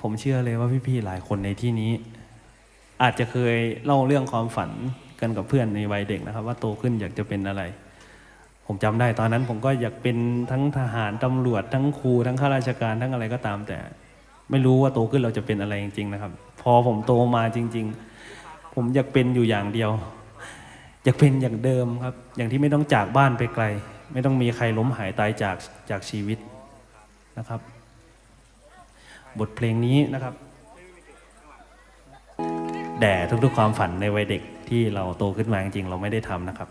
ผมเชื่อเลยว่าพี่ๆหลายคนในที่นี้ อาจจะเคยเล่าเรื่องความฝันกันกับเพื่อนในวัยเด็กนะครับ ว่าโตขึ้นอยากจะเป็นอะไร ผมจำได้ตอนนั้นผมก็อยากเป็นทั้งทหารตำรวจทั้งครูทั้งข้าราชการทั้งอะไรก็ตาม แต่ ไม่รู้ว่าโตขึ้นเราจะเป็นอะไรจริง ๆ นะครับ พอผมโตมาจริง ๆ ผมอยากเป็นอยู่อย่างเดียว อยากเป็นอย่างเดิมครับ อย่างที่ไม่ต้องจากบ้านไปไกล ไม่ต้องมีใครล้มหายตายจากจากชีวิตนะครับ บทเพลงนี้นะครับ แด่ทุกๆความฝันในวัยเด็กที่เราโตขึ้นมาจริงๆเราไม่ได้ทำนะครับ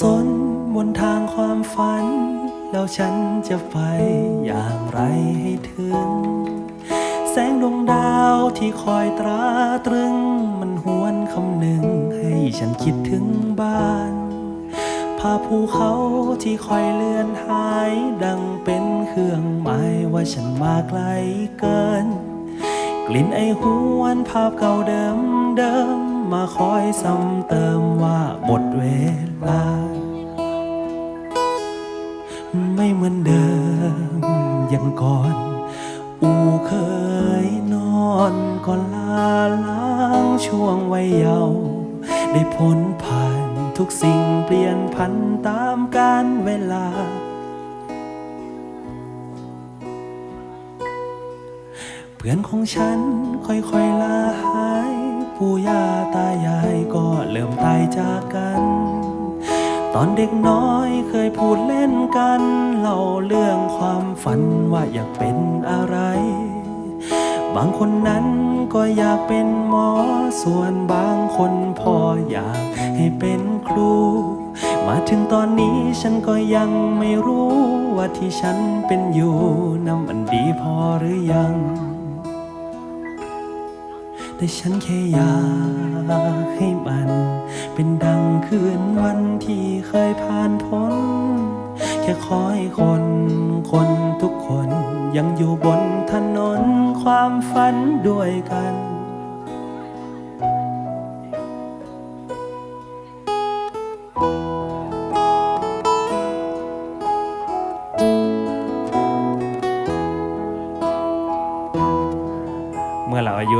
สับนบนทางความฝัน แล้วฉันจะไปอย่างไรให้ถึง แสงดวงดาวที่คอยตราตรึง มันหวนคำหนึ่งให้ฉันคิดถึงบ้านภาพภูเขาที่คอยเลือนหาย ดังเป็นเครื่องหมายว่าฉันมาไกลเกิน กลิ่นไอหวนภาพเก่าเดิมเดิม มาคอยซ้ำเติมว่าหมดเวลา ไม่เหมือนเดิมอย่างก่อน อูเคยนอนก่อนลาล้างช่วงวัยเยาว์ได้พ้นผ่านทุกสิ่งเปลี่ยนพันตามกาลเวลาเพื่อนของฉันค่อยๆลาหาย ปู่ย่าตายายก็เริ่มตายจากกัน ตอนเด็กน้อยเคยพูดเล่นกันเล่าเรื่องความฝันว่าอยากเป็นอะไร บางคนนั้นก็อยากเป็นหมอ ส่วนบางคนพออยากให้เป็นครู มาถึงตอนนี้ฉันก็ยังไม่รู้ว่าที่ฉันเป็นอยู่นั้นมันดีพอหรือยัง แต่ฉันแค่อยากให้มัน เป็นดังคืนวันที่เคยผ่านพ้น แค่ขอให้คน คนทุกคนยังอยู่บนถนนความฝันด้วยกัน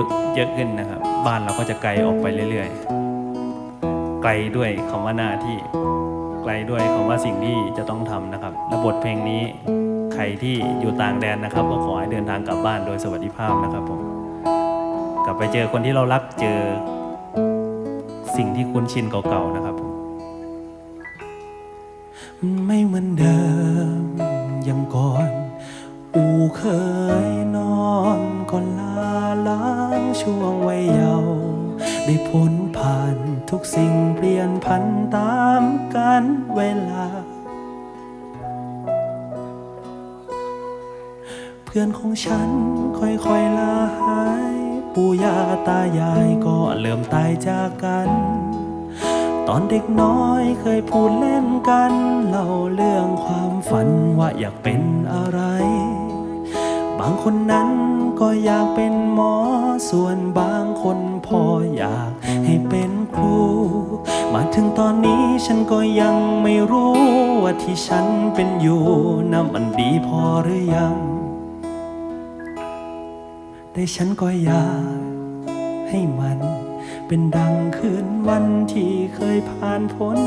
เราอายุเยอะขึ้นนะครับ บ้านเราก็จะไกลออกไปเรื่อยๆ ไกลด้วยคำว่าหน้าที่ ไกลด้วยคำว่าสิ่งที่จะต้องทำนะครับและบทเพลงนี้ใครที่อยู่ต่างแดนนะครับก็ขอให้เดินทางกลับบ้านโดยสวัสดิภาพนะครับผมกลับไปเจอคนที่เรารักเจอสิ่งที่คุ้นชินเก่าๆนะครับผมไม่เหมือนเดิมยังก่อน อูเคยนอนก่อนลาล้างช่วงวัยเยาว์ได้พ้นผ่านทุกสิ่งเปลี่ยนพันตามกันเวลา เพื่อนของฉันค่อยๆลาหาย ปู่ย่าตายายก็เริ่มตายจากกัน ตอนเด็กน้อยเคยพูดเล่นกัน เล่าเรื่องความฝันว่าอยากเป็นอะไร บางคนนั้นก็อยากเป็นหมอ ส่วนบางคนพออยากให้เป็นครู มาถึงตอนนี้ฉันก็ยังไม่รู้ ว่าที่ฉันเป็นอยู่นั้นมันดีพอหรือยัง แต่ฉันก็อยากให้มันเป็นดังคืนวันที่เคยผ่านพ้น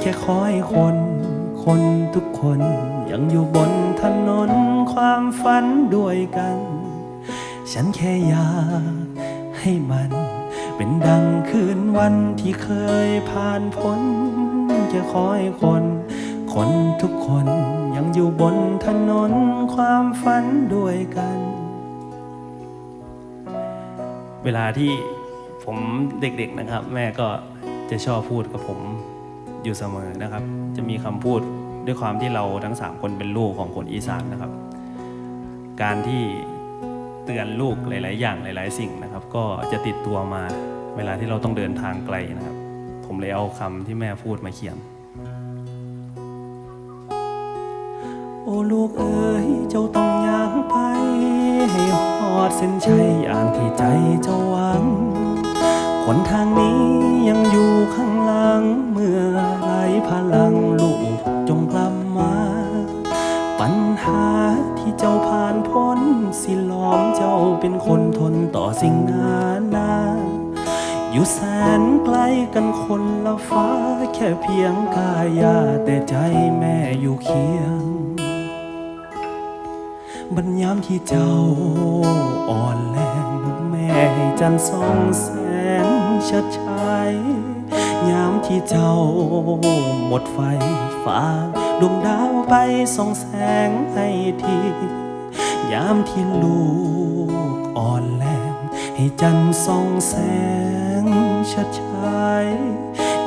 แค่ขอให้คน คนทุกคนยังอยู่บนถนน ความฝันด้วยกัน ฉันแค่อยากให้มัน เป็นดังคืนวันที่เคยผ่านพ้นแค่ขอให้คน คนทุกคนยังอยู่บนถนนความฝันด้วยกัน เวลาที่ผมเด็กๆนะครับ แม่ก็จะชอบพูดกับผมอยู่เสมอนะครับ จะมีคำพูดด้วยความที่เราทั้งสามคนเป็นลูกของคนอีสานนะครับ การที่เตือนลูกหลาย ๆ อย่างหลาย ๆ สิ่งนะครับ ก็จะติดตัวมาเวลาที่เราต้องเดินทางไกลนะครับ ผมเลยเอาคำที่แม่พูดมาเขียน โอ้ลูกเอ๋ยเจ้าต้องย่างไป ให้หอดเส้นชัยอย่างที่ใจเจ้าหวังหนทางนี้ยังอยู่ข้างหลังเมื่อไรพลัง สิ่งนานาอยู่แสนไกลกันคนละฟ้า แค่เพียงกายาแต่ใจแม่อยู่เคียง บรรยามที่เจ้าอ่อนแรงแม่ให้จันทร์ส่องแสนชัดชายยามที่เจ้าหมดไฟฝาดวงดาวไปส่องแสงให้ที ยามที่ลูกอ่อนแรง ให้จันทร์ส่องแสงชัดชาย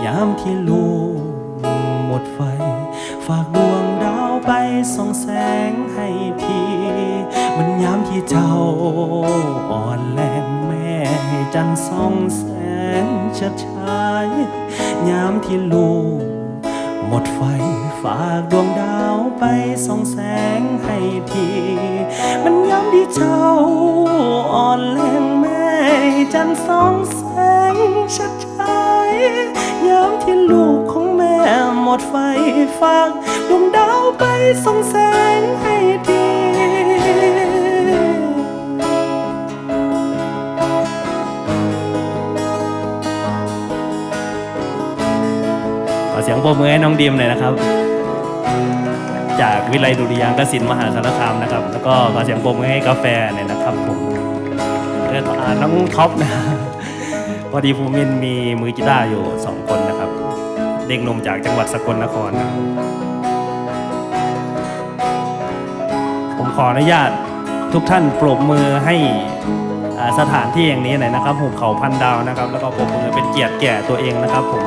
ยามที่ลูกหมดไฟ ฝากดวงดาวไปส่องแสงให้ทีมันยามที่เจ้าอ่อนแรงแม่ให้จันทร์ส่องแสงชัดชายยามที่ลูกหมดไฟฝากดวงดาวไปส่องแสงให้ที มันย้ำที่เจ้าอ่อนแรงแม่ จันทร์สองแสงชัดชายย้ำที่ลูกของแม่หมดไฟฝากดวงดาวไปส่องแสงให้ทีขอเสียงปรบมือให้น้องดิมหน่อยนะครับ จากวิไลดุริยางคศิลป์มหาสารคามนะครับ แล้วก็ขอเสียงปรบมือให้กาแฟหน่อยนะครับผม เรื่องอ่าน้องท็อปนะพอดีภูมินมีมือกีตาร์อยู่สองคนนะครับ เด็กหนุ่มจากจังหวัดสกลนครนะครับผมขออนุญาตทุกท่านปรบมือให้สถานที่อย่างนี้หน่อยนะครับหุบเขาพันดาวนะครับ แล้วก็ปรบมือเป็นเกียรติแก่ตัวเองนะครับผม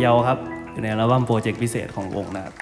เยาว์ครับอยู่ในอัลบั้มโปรเจกต์พิเศษของวงนะครับ